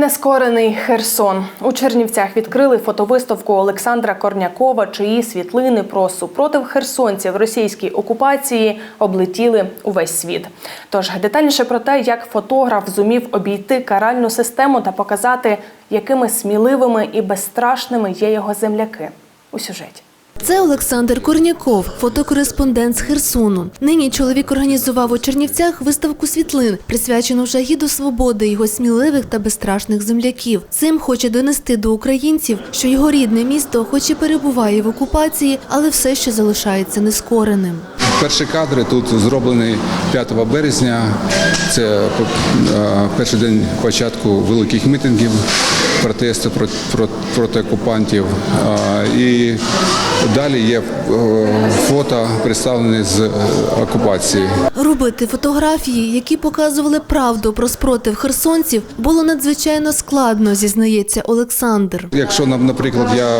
Нескорений Херсон у Чернівцях відкрили фотовиставку Олександра Корнякова, чиї світлини про супротив херсонців російській окупації облетіли увесь світ. Тож детальніше про те, як фотограф зумів обійти каральну систему та показати, якими сміливими і безстрашними є його земляки у сюжеті. Це Олександр Корняков, фотокореспондент з Херсону. Нині чоловік організував у Чернівцях виставку світлин, присвячену жагі до свободи його сміливих та безстрашних земляків. Цим хоче донести до українців, що його рідне місто, хоч і перебуває в окупації, але все ще залишається нескореним. Перші кадри тут зроблені 5 березня. Це е, перший день початку великих мітингів, протесту проти, окупантів. Е, І далі є е, фото, представлені з окупації. Робити фотографії, які показували правду про спротив херсонців, було надзвичайно складно, зізнається Олександр. Якщо, наприклад, я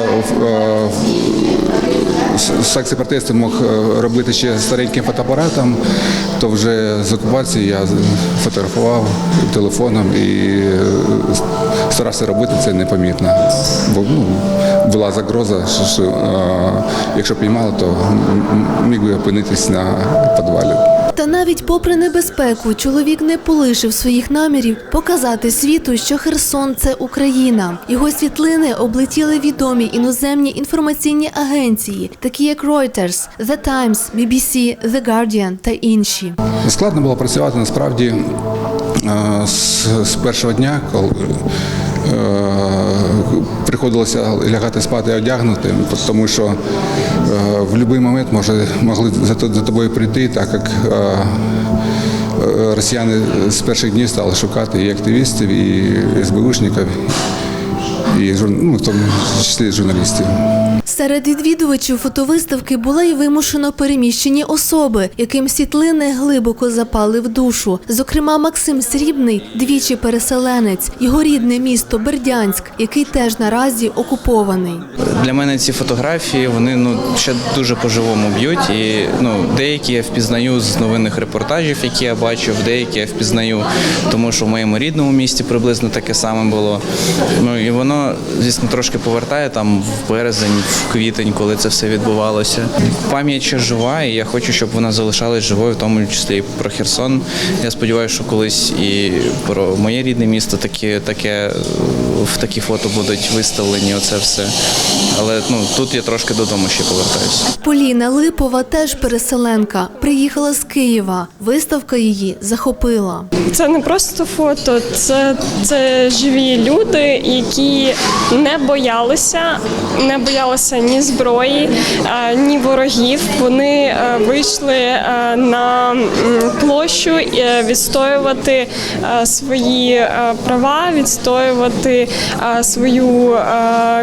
протесту мог е, робити ще стареньким фотоапаратом, то вже з окупації я фотографував телефоном і е, старався робити це непомітно. Бо ну, була загроза, що, що е, якщо піймали, то міг би опинитись на підвалі. Та навіть попри небезпеку, чоловік не полишив своїх намірів показати світу, що Херсон це Україна. Його світлини облетіли відомі іноземні інформаційні агенції, такі як Reuters, The Times, BBC, The Guardian та інші. Складно було працювати насправді з, першого дня, коли приходилося лягати спати одягнутим, тому що е, в будь-який момент може, могли за, тобою прийти, так як е, е, росіяни з перших днів стали шукати і активістів, і СБУшників, і ну, в тому числі журналістів. Серед відвідувачів фотовиставки були й вимушено переміщені особи, яким світлини глибоко запали в душу. Зокрема, Максим Срібний, двічі переселенець, його рідне місто Бердянськ, який теж наразі окупований. Для мене ці фотографії вони ну ще дуже по-живому б'ють. І ну деякі я впізнаю з новинних репортажів, які я бачив, деякі я впізнаю, тому що в моєму рідному місті приблизно таке саме було. Ну і воно, звісно, трошки повертає там в березень, квітень, коли це все відбувалося. Пам'ять ще жива, і я хочу, щоб вона залишалась живою, в тому числі і про Херсон. Я сподіваюся, що колись і про моє рідне місто таке, таке в такі фото будуть виставлені. Оце все. Але ну тут я трошки додому ще повертаюся. Поліна Липова теж переселенка. Приїхала з Києва. Виставка її захопила. Це не просто фото, це, це живі люди, які не боялися, не боялися ні зброї, е, ні ворогів. Вони е, вийшли е, на площу відстоювати свої права, відстоювати свою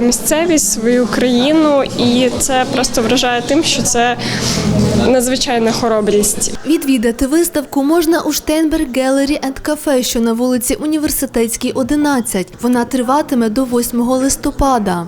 місцевість, свою країну, і це просто вражає тим, що це надзвичайна хоробрість. Відвідати виставку можна у Штейнберг Gallery and Cafe, що на вулиці Університетській, 11. Вона триватиме до 8 листопада.